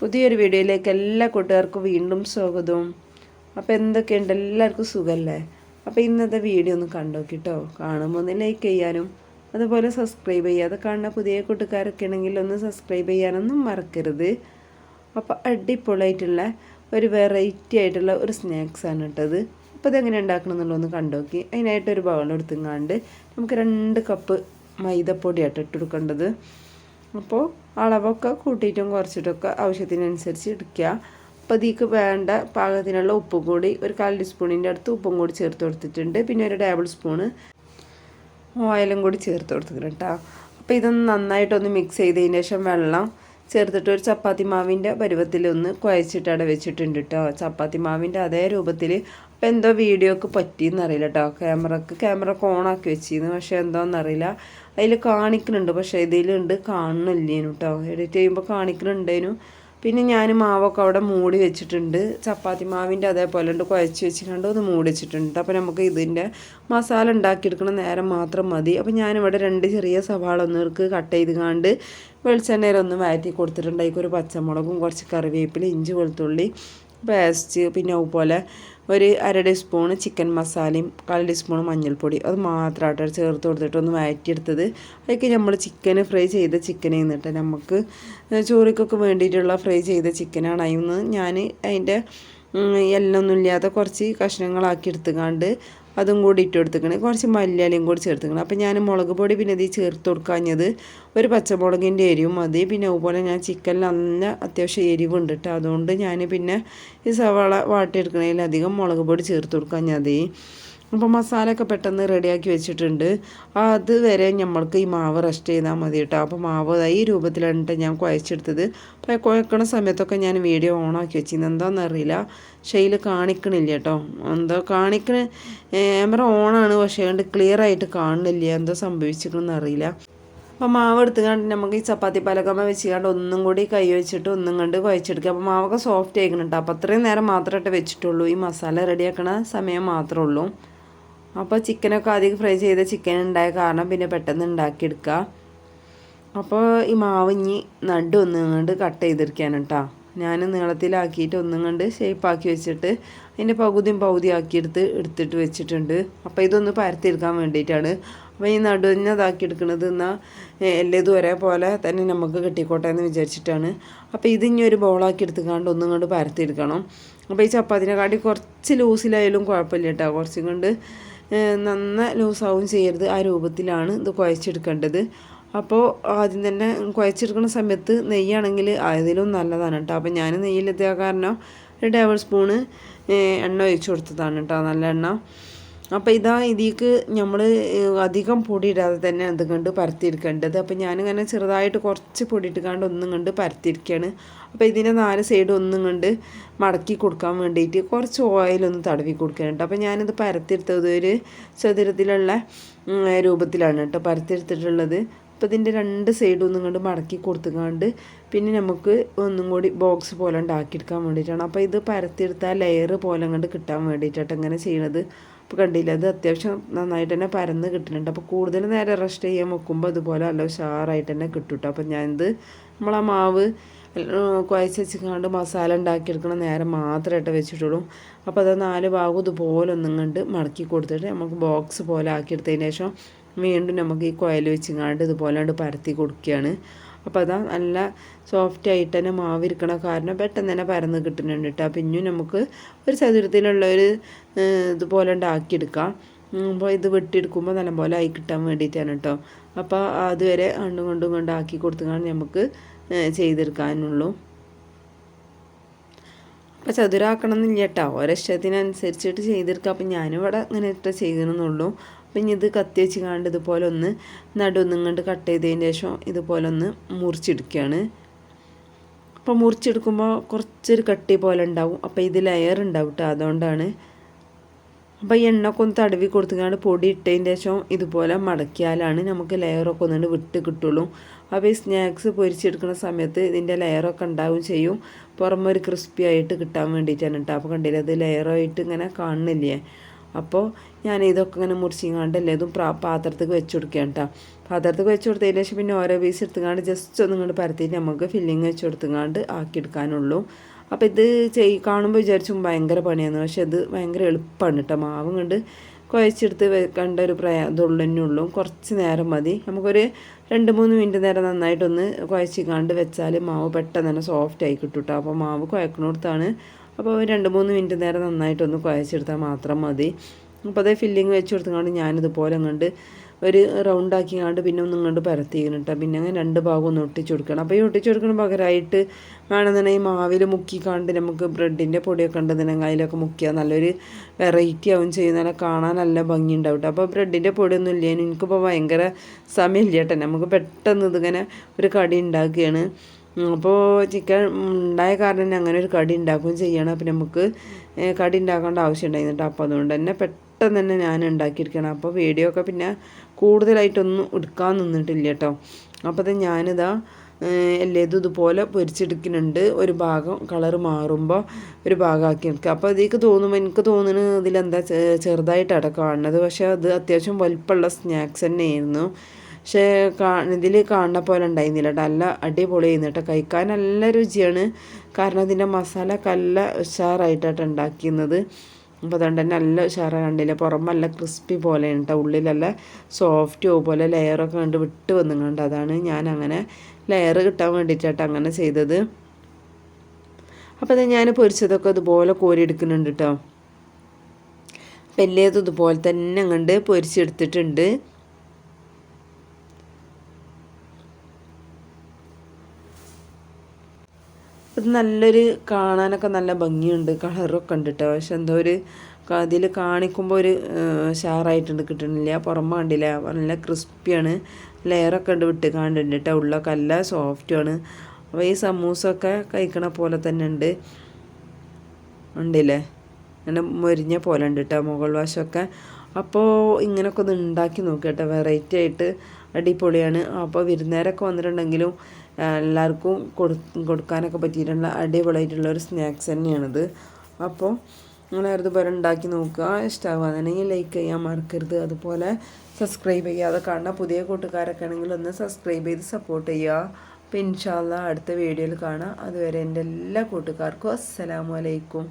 പുതിയൊരു വീഡിയോയിലേക്ക് എല്ലാ കൂട്ടുകാർക്കും വീണ്ടും സ്വാഗതവും അപ്പോൾ എന്തൊക്കെയുണ്ട്? എല്ലാവർക്കും സുഖമല്ലേ അപ്പോൾ ഇന്നത്തെ വീഡിയോ ഒന്ന് കണ്ടോക്കിട്ടോ. കാണുമ്പോൾ ഒന്ന് ലൈക്ക് ചെയ്യാനും അതുപോലെ സബ്സ്ക്രൈബ് ചെയ്യാതെ കാണുന്ന പുതിയ കൂട്ടുകാരൊക്കെ ആണെങ്കിൽ ഒന്ന് സബ്സ്ക്രൈബ് ചെയ്യാനൊന്നും മറക്കരുത്. അപ്പോൾ അടിപൊളിയായിട്ടുള്ള ഒരു വെറൈറ്റി ആയിട്ടുള്ള ഒരു സ്നാക്സാണ് കേട്ടത് അപ്പോൾ എങ്ങനെ ഉണ്ടാക്കണം എന്നുള്ളതൊന്ന് കണ്ടോക്കി. അതിനായിട്ട് ഒരു ബൗൾ എടുത്തുങ്ങാണ്ട് നമുക്ക് രണ്ട് കപ്പ് മൈദപ്പൊടിയായിട്ട് ഇട്ട് കൊടുക്കേണ്ടത്. അപ്പോൾ അളവൊക്കെ കൂട്ടിയിട്ടും കുറച്ചിട്ടൊക്കെ ആവശ്യത്തിനനുസരിച്ച് എടുക്കുക. അപ്പോൾ ഇതിക്ക് വേണ്ട പാകത്തിനുള്ള ഉപ്പും കൂടി ഒരു കാൽ ടീസ്പൂണിന്റെ അടുത്ത് ഉപ്പും കൂടി ചേർത്ത് കൊടുത്തിട്ടുണ്ട്. പിന്നെ ഒരു ടേബിൾ സ്പൂണ് ഓയിലും കൂടി ചേർത്ത് കൊടുത്തിട്ടുണ്ട് കേട്ടോ. അപ്പോൾ ഇതൊന്ന് നന്നായിട്ടൊന്ന് മിക്സ് ചെയ്തതിന് ശേഷം വെള്ളം ചേർത്തിട്ട് ഒരു ചപ്പാത്തി മാവിന്റെ പരുവത്തിൽ ഒന്ന് കുഴച്ചിട്ട് അവിടെ വെച്ചിട്ടുണ്ട് കേട്ടോ ചപ്പാത്തി മാവിന്റെ അതേ രൂപത്തിൽ അപ്പോൾ എന്തോ വീഡിയോക്ക് പറ്റിയെന്നറിയില്ല കേട്ടോ ക്യാമറക്ക് ക്യാമറ ഓണാക്കി വെച്ചിരുന്നു. പക്ഷേ എന്തോന്നറിയില്ല അതിൽ കാണിക്കുന്നുണ്ട്. പക്ഷേ ഇതിലുണ്ട് കാണുന്നില്ലേനു കേട്ടോ എഡിറ്റ് ചെയ്യുമ്പോൾ കാണിക്കുന്നുണ്ടേനു. പിന്നെ ഞാൻ മാവൊക്കെ അവിടെ മൂടി വെച്ചിട്ടുണ്ട്. ചപ്പാത്തി മാവിന്റെ അതേപോലെ ഉണ്ട്. കുഴച്ച് വെച്ചിട്ടുണ്ട് ഒന്ന് മൂടി വെച്ചിട്ടുണ്ട്. അപ്പോൾ നമുക്ക് ഇതിന്റെ മസാല ഉണ്ടാക്കിയെടുക്കണ നേരം മാത്രം മതി. അപ്പോൾ ഞാനിവിടെ രണ്ട് ചെറിയ സവാള ഒന്നിർക്ക് കട്ട് ചെയ്ത് കാണ്ട് വെളിച്ചെണ്ണയിലൊന്ന് വഴറ്റി കൊടുത്തിട്ടുണ്ട്. അതിൽ ഒരു പച്ചമുളകും കുറച്ച് കറിവേപ്പില ഇഞ്ചി വെളുത്തുള്ളി പേസ്റ്റ് പിന്നെ അതുപോലെ ഒരു അര ടീസ്പൂണ് ചിക്കൻ മസാലയും കാൽ ടീസ്പൂൺ മഞ്ഞൾപ്പൊടി അത് മാത്രമായിട്ട് ചേർത്ത് കൊടുത്തിട്ട് ഒന്ന് വഴറ്റിയെടുത്തത് അതൊക്കെ നമ്മൾ ചിക്കൻ ഫ്രൈ ചെയ്ത ചിക്കൻ എന്നിട്ട് നമുക്ക് ചോറിക്കൊക്കെ വേണ്ടിയിട്ടുള്ള ഫ്രൈ ചെയ്ത ചിക്കനാണ്. അതിൽ നിന്ന് ഞാൻ അതിന്റെ എല്ലൊന്നും ഇല്ലാത്ത കുറച്ച് കഷ്ണങ്ങളാക്കി എടുത്തുകൊണ്ട് അതും കൂടി ഇട്ട് കൊടുത്തിക്കണേ കുറച്ച് മല്ലിയിലയും കൂടി ചേർത്തിക്കണം അപ്പോൾ ഞാൻ മുളക് പൊടി പിന്നെ ഇത് ചേർത്ത് കൊടുക്കാഞ്ഞത് ഒരു പച്ചമുളകിന്റെ എരിവും മതി. പിന്നെ അതുപോലെ ഞാൻ ചിക്കനിൽ നല്ല അത്യാവശ്യം എരിവുണ്ട് കേട്ടോ. അതുകൊണ്ട് ഞാൻ പിന്നെ ഈ സവാള വാട്ടിയെടുക്കണതിൽ അധികം മുളക് പൊടി ചേർത്ത് കൊടുക്കാഞ്ഞതി അപ്പോൾ മസാലയൊക്കെ പെട്ടെന്ന് റെഡിയാക്കി വെച്ചിട്ടുണ്ട്. അതുവരെ നമ്മൾക്ക് ഈ മാവ് റെസ്റ്റ് ചെയ്താൽ മതി കേട്ടോ അപ്പോൾ മാവ് ഈ രൂപത്തിലാണ് ഞാൻ കുഴച്ചെടുത്തത്. അപ്പോൾ കുഴക്കണ സമയത്തൊക്കെ ഞാൻ വീഡിയോ ഓണാക്കി വെച്ചിരുന്നു. എന്താണെന്നറിയില്ല ഷെയിൽ കാണിക്കണില്ല കേട്ടോ എന്തോ കാണിക്കണ? ക്യാമറ ഓണാണ്. പക്ഷേ അതുകൊണ്ട് ക്ലിയർ ആയിട്ട് കാണുന്നില്ല. എന്തോ സംഭവിച്ചിരിക്കണമെന്ന് അറിയില്ല. അപ്പോൾ മാവ് എടുത്തുകൊണ്ട് നമുക്ക് ഈ ചപ്പാത്തി പലകമ്മ വെച്ചുകൊണ്ട് ഒന്നും കൂടി കൈ വെച്ചിട്ട് ഒന്നും കണ്ട് കുഴച്ചെടുക്കുക. അപ്പോൾ മാവൊക്കെ സോഫ്റ്റ് ആയിക്കണം കേട്ടോ അപ്പോൾ അത്രയും നേരം മാത്രമായിട്ട് വെച്ചിട്ടുള്ളൂ. ഈ മസാല റെഡിയാക്കണ സമയം മാത്രമേ ഉള്ളൂ. അപ്പോൾ ചിക്കനൊക്കെ ആദ്യം ഫ്രൈ ചെയ്ത ചിക്കൻ ഉണ്ടായ കാരണം പിന്നെ പെട്ടെന്ന് ഉണ്ടാക്കിയെടുക്കുക അപ്പോൾ ഈ മാവ് ഇനി നടു ഒന്നും കൊണ്ട് കട്ട് ചെയ്തെടുക്കാണ് കേട്ടോ ഞാൻ നീളത്തിലാക്കിയിട്ട് ഒന്നും കണ്ട് ഷേപ്പാക്കി വെച്ചിട്ട് അതിന്റെ പകുതിയും പകുതി ആക്കിയെടുത്ത് എടുത്തിട്ട് വെച്ചിട്ടുണ്ട്. അപ്പോൾ ഇതൊന്ന് പരത്തിയെടുക്കാൻ വേണ്ടിയിട്ടാണ്. അപ്പോൾ ഈ നടുവിനതാക്കി എടുക്കുന്നത് എന്നാൽ എല്ലതും ഒരേപോലെ തന്നെ നമുക്ക് കിട്ടിക്കോട്ടെ എന്ന് വിചാരിച്ചിട്ടാണ്. അപ്പോൾ ഇതിനി ഒരു ബോളാക്കി എടുത്തുകൊണ്ട് ഒന്നും കൊണ്ട് പരത്തിയെടുക്കണം. അപ്പോൾ ഈ ചപ്പാത്തിനെക്കാട്ടി കുറച്ച് ലൂസിലായാലും കുഴപ്പമില്ല കേട്ടോ കുറച്ചും കൊണ്ട് നന്ന ലൂസാവും ചെയ്യരുത് ആ രൂപത്തിലാണ് ഇത് കുഴച്ചെടുക്കേണ്ടത്. അപ്പോൾ ആദ്യം തന്നെ കുഴച്ചെടുക്കുന്ന സമയത്ത് നെയ്യാണെങ്കിൽ അതിലും നല്ലതാണ് കേട്ടോ അപ്പോൾ ഞാൻ നെയ്യിലെത്തിയ കാരണം ഒരു ടേബിൾ സ്പൂണ് എണ്ണ ഒഴിച്ചു കൊടുത്തതാണ് കേട്ടോ നല്ല എണ്ണ. അപ്പോൾ ഇതാ ഇതിക്ക് നമ്മൾ അധികം പൊടി ഇടാതെ തന്നെ അത് കണ്ട് പരത്തിയെടുക്കേണ്ടത്. അപ്പോൾ ഞാനിങ്ങനെ ചെറുതായിട്ട് കുറച്ച് പൊടി ഇട്ടുകൊണ്ട് ഒന്നും കണ്ട് പരത്തിയിരിക്കുകയാണ് അപ്പോൾ ഇതിന്റെ നാല് സൈഡ് ഒന്നും കണ്ട് മടക്കി കൊടുക്കാൻ വേണ്ടിയിട്ട് കുറച്ച് ഓയിലൊന്ന് തടവി കൊടുക്കാനുണ്ട്. അപ്പോൾ ഞാനിത് പരത്തിയെടുത്തത് ഒരു ചതുരത്തിലുള്ള രൂപത്തിലാണ് കേട്ടോ പരത്തിയെടുത്തിട്ടുള്ളത്. അപ്പോൾ ഇതിന്റെ രണ്ട് സൈഡും ഒന്നും കണ്ട് മടക്കി കൊടുത്തുകൊണ്ട് പിന്നെ നമുക്ക് ഒന്നും കൂടി ബോക്സ് പോലെ ഉണ്ടാക്കിയെടുക്കാൻ വേണ്ടിയിട്ടാണ്. അപ്പോൾ ഇത് പരത്തിയെടുത്താൽ ലെയർ പോലെ കണ്ട് കിട്ടാൻ വേണ്ടിയിട്ടാണ് ഇങ്ങനെ ചെയ്യണത്. അപ്പോൾ കണ്ടില്ല അത് അത്യാവശ്യം നന്നായിട്ട് തന്നെ പരന്ന് കിട്ടുന്നുണ്ട് അപ്പോൾ കൂടുതൽ നേരം റെസ്റ്റ് ചെയ്യാൻ വെക്കുമ്പോൾ അതുപോലെ നല്ല ഉഷാറായിട്ട് തന്നെ കിട്ടും കേട്ടോ അപ്പോൾ ഞാനിത് നമ്മളാ മാവ് കുഴച്ച് വെച്ചിക്കാണ്ട് മസാല ഉണ്ടാക്കിയെടുക്കണ നേരം മാത്രമായിട്ട് വെച്ചിട്ടുള്ളൂ. അപ്പോൾ അത് നാല് ഭാഗം ഇതുപോലെ ഒന്നും കണ്ട് മടക്കി കൊടുത്തിട്ട് നമുക്ക് ബോക്സ് പോലെ ആക്കിയെടുത്തതിന് ശേഷം വീണ്ടും നമുക്ക് ഈ കുഴൽ വെച്ചിങ്ങാണ്ട് ഇതുപോലെ പരത്തി കൊടുക്കുകയാണ്. അപ്പോൾ അതാ നല്ല സോഫ്റ്റ് ആയിട്ട് തന്നെ മാവിരിക്കണ കാരണം പെട്ടെന്ന് തന്നെ പരന്ന് കിട്ടുന്നുണ്ട് കേട്ടോ പിന്നെ നമുക്ക് ഒരു ചതുരത്തിലുള്ള ഒരു ഇതുപോലെ ഉണ്ടാക്കിയെടുക്കാം. അപ്പോൾ ഇത് വെട്ടിയെടുക്കുമ്പോൾ നല്ലപോലെ ആയി കിട്ടാൻ വേണ്ടിയിട്ടാണ് കേട്ടോ അപ്പോൾ അതുവരെ കണ്ടും കൊണ്ടും കൊണ്ട് ആക്കി കൊടുത്തുകൊണ്ട് നമുക്ക് ചെയ്തെടുക്കാനുള്ളൂ. അപ്പോൾ ചതുരാക്കണം എന്നില്ല കേട്ടോ ഓരോ ഇഷ്ടത്തിനനുസരിച്ചിട്ട് ചെയ്തെടുക്കുക അപ്പം ഞാനിവിടെ ഇങ്ങനെ ഇട്ട് ചെയ്യണമെന്നുള്ളൂ. അപ്പം ഇനി ഇത് കത്തി വെച്ച് കാണ്ട് ഇതുപോലെ ഒന്ന് നടുവൊന്നും കണ്ട് കട്ട് ചെയ്തതിന് ശേഷം ഇതുപോലെ ഒന്ന് മുറിച്ചെടുക്കുകയാണ് അപ്പോൾ മുറിച്ചെടുക്കുമ്പോൾ കുറച്ചൊരു കട്ടി പോലെ ഉണ്ടാവും. അപ്പോൾ ഇത് ലെയർ ഉണ്ടാവും കേട്ടോ അതുകൊണ്ടാണ്. അപ്പോൾ ഈ എണ്ണയൊക്കെ ഒന്ന് തടവി കൊടുത്തുകൊണ്ട് പൊടി ഇട്ടതിന്റെ ശേഷം ഇതുപോലെ മടക്കിയാലാണ് നമുക്ക് ലെയറൊക്കെ ഒന്നുകൊണ്ട് വിട്ട് കിട്ടുള്ളൂ. അപ്പോൾ ഈ സ്നാക്സ് പൊരിച്ചെടുക്കുന്ന സമയത്ത് ഇതിന്റെ ലെയറൊക്കെ ഉണ്ടാവും ചെയ്യും. പുറമൊരു ക്രിസ്പി ആയിട്ട് കിട്ടാൻ വേണ്ടിയിട്ടാണ് കേട്ടോ അപ്പോൾ കണ്ടില്ല അത് ലെയറായിട്ട് ഇങ്ങനെ കാണുന്നില്ലേ? അപ്പോൾ ഞാൻ ഇതൊക്കെ ഇങ്ങനെ മുറിച്ചിങ്ങാണ്ട് എല്ലാതും പ്രാ പാത്രത്തേക്ക് വെച്ച് കൊടുക്കുകയാണ് കേട്ടോ പാത്രത്തേക്ക് വെച്ച് കൊടുത്തതിന് ശേഷം പിന്നെ ഓരോ പീസ് എടുത്തുങ്ങാണ്ട് ജസ്റ്റ് ഒന്ന് ഇങ്ങോട്ട് പരത്തിയിട്ട് നമുക്ക് ഫില്ലിങ് വെച്ച് കൊടുത്തുങ്ങാണ്ട് ആക്കിയെടുക്കാനുള്ളൂ. അപ്പോൾ ഇത് ചെയ് കാണുമ്പോൾ വിചാരിച്ചും ഭയങ്കര പണിയാണ് പക്ഷെ ഇത് ഭയങ്കര എളുപ്പമാണ് കേട്ടോ മാവും കണ്ട് കുഴച്ചെടുത്ത് വെക്കേണ്ട ഒരു പ്രയാ ഇതുള്ളു തന്നെ കുറച്ച് നേരം മതി. നമുക്കൊരു രണ്ട് മൂന്ന് മിനിറ്റ് നേരം നന്നായിട്ടൊന്ന് കുഴച്ചിക്കാണ്ട് വെച്ചാൽ മാവ് പെട്ടെന്ന് തന്നെ സോഫ്റ്റ് ആയി കിട്ടും കേട്ടോ അപ്പോൾ മാവ് കുഴക്കണോടത്താണ് അപ്പോൾ രണ്ട് മൂന്ന് മിനിറ്റ് നേരം നന്നായിട്ടൊന്ന് കുഴച്ചെടുത്താൽ മാത്രം മതി. അപ്പോൾ അതേ ഫില്ലിങ് വെച്ച് കൊടുത്തുകൊണ്ട് ഞാനിതുപോലെ അങ്ങോട്ട് ഒരു റൗണ്ടാക്കി കണ്ട് പിന്നെ ഒന്നും ഇങ്ങോട്ട് പരത്തിക്കണം കേട്ടോ. പിന്നെ അങ്ങനെ രണ്ട് ഭാഗം ഒന്ന് ഒട്ടിച്ച് കൊടുക്കണം. അപ്പോൾ ഈ ഒട്ടിച്ച് കൊടുക്കുന്ന പകരമായിട്ട് വേണമെന്നുണ്ടെങ്കിൽ മാവിൽ മുക്കിക്കാണ്ട് കണ്ട് നമുക്ക് ബ്രെഡിന്റെ പൊടിയൊക്കെ ഉണ്ടെന്നുണ്ടെങ്കിൽ അതിലൊക്കെ മുക്കിയാൽ നല്ലൊരു വെറൈറ്റി ആവും ചെയ്യും നല്ല കാണാൻ നല്ല ഭംഗി ഉണ്ടാവും കേട്ടോ. അപ്പോൾ ബ്രെഡിന്റെ പൊടിയൊന്നും ഇല്ല എനിക്കിപ്പോൾ ഭയങ്കര സമയമില്ല കേട്ടോ. നമുക്ക് പെട്ടെന്ന് ഇതിങ്ങനെ ഒരു കടി ഉണ്ടാക്കുകയാണ്. അപ്പോൾ ചിക്കൻ ഉണ്ടായ കാരണം അങ്ങനെ ഒരു കടി ഉണ്ടാക്കുകയും ചെയ്യണം. അപ്പം നമുക്ക് കടി ഉണ്ടാക്കേണ്ട ആവശ്യം ഉണ്ടായിരുന്നു അപ്പോൾ അതുകൊണ്ട് തന്നെ പെട്ടെന്ന് തന്നെ ഞാൻ ഉണ്ടാക്കിയിരിക്കണം അപ്പോൾ വീഡിയോ ഒക്കെ പിന്നെ കൂടുതലായിട്ടൊന്നും എടുക്കാൻ നിന്നിട്ടില്ല കേട്ടോ. അപ്പോൾ അത് ഞാനിതാ എല്ലേതും ഇതുപോലെ പൊരിച്ചെടുക്കുന്നുണ്ട്. ഒരു ഭാഗം കളർ മാറുമ്പോൾ ഒരു ഭാഗമാക്കി എടുക്കുക. അപ്പോൾ ഇതിലേക്ക് തോന്നുമ്പോൾ എനിക്ക് തോന്നുന്നത് ഇതിലെന്താ ചെറുതായിട്ടാണ് കാണുന്നത്. പക്ഷേ അത് അത്യാവശ്യം വലിപ്പമുള്ള സ്നാക്സ് തന്നെയായിരുന്നു. പക്ഷേ കാ ഇതിൽ കാണുന്ന പോലെ ഉണ്ടായിരുന്നില്ല നല്ല അടിപൊളി ആയിരുന്നു കേട്ടോ. കഴിക്കാൻ നല്ല രുചിയാണ്. കാരണം ഇതിന്റെ മസാല കല്ല ഉഷാറായിട്ടാണ് ഉണ്ടാക്കിയിരുന്നത്. അപ്പോൾ അതുകൊണ്ട് തന്നെ നല്ല ഉഷാറാണ് കണ്ടില്ല. നല്ല ക്രിസ്പി പോലെയാണ് കേട്ടോ. ഉള്ളിലല്ല സോഫ്റ്റ് പോലെ ലെയറൊക്കെ കണ്ട് വിട്ട് വന്നിട്ടുണ്ട് അതാണ് ഞാൻ അങ്ങനെ ലെയർ കിട്ടാൻ വേണ്ടിയിട്ടാണ് അങ്ങനെ ചെയ്തത്. അപ്പോൾ അത് ഞാൻ പൊരിച്ചതൊക്കെ ഇതുപോലെ കോരിയെടുക്കുന്നുണ്ട് കേട്ടോ. വലിയതും ഇതുപോലെ തന്നെ അങ്ങോട്ട് പൊരിച്ചെടുത്തിട്ടുണ്ട്. ഇത് നല്ലൊരു കാണാനൊക്കെ നല്ല ഭംഗിയുണ്ട്. കളറൊക്കെ ഉണ്ട് കേട്ടോ പക്ഷെ എന്തോ ഒരു അതിൽ കാണിക്കുമ്പോൾ ഒരു ഷാറായിട്ടുണ്ട് കിട്ടണില്ല പുറമെ കണ്ടില്ല? നല്ല ക്രിസ്പിയാണ്. ലെയറൊക്കെ ഉണ്ട് വിട്ട് കേട്ടോ ഉള്ളൊക്കെ നല്ല സോഫ്റ്റുമാണ്. അപ്പോൾ ഈ സമൂസൊക്കെ കഴിക്കണ പോലെ തന്നെ ഉണ്ട്. ഉണ്ടില്ലേ? അങ്ങനെ മൊരിഞ്ഞ പോലെ ഉണ്ട് കേട്ടോ മുകൾ വശമൊക്കെ. അപ്പോൾ ഇങ്ങനെയൊക്കെ ഒന്ന് ഉണ്ടാക്കി നോക്കി കേട്ടോ വെറൈറ്റി ആയിട്ട് അടിപൊളിയാണ്. അപ്പോൾ വിരുന്നേരൊക്കെ വന്നിട്ടുണ്ടെങ്കിലും എല്ലാവർക്കും കൊടു കൊടുക്കാനൊക്കെ പറ്റിയിട്ടുള്ള അടിപൊളിയായിട്ടുള്ള ഒരു സ്നാക്സ് തന്നെയാണിത്. അപ്പോൾ നിങ്ങൾ അതുപോലെ ഉണ്ടാക്കി നോക്കുക. ഇഷ്ടമാകുകയാണെങ്കിൽ ലൈക്ക് ചെയ്യാൻ മറക്കരുത്. അതുപോലെ സബ്സ്ക്രൈബ് ചെയ്യാതെ കാണുന്ന പുതിയ കൂട്ടുകാരൊക്കെ ആണെങ്കിൽ ഒന്ന് സബ്സ്ക്രൈബ് ചെയ്ത് സപ്പോർട്ട് ചെയ്യുക. അപ്പോൾ ഇൻഷാല്ല അടുത്ത വീഡിയോയിൽ കാണാം. അതുവരെ എന്റെ എല്ലാ കൂട്ടുകാർക്കും അസ്സലാമലൈക്കും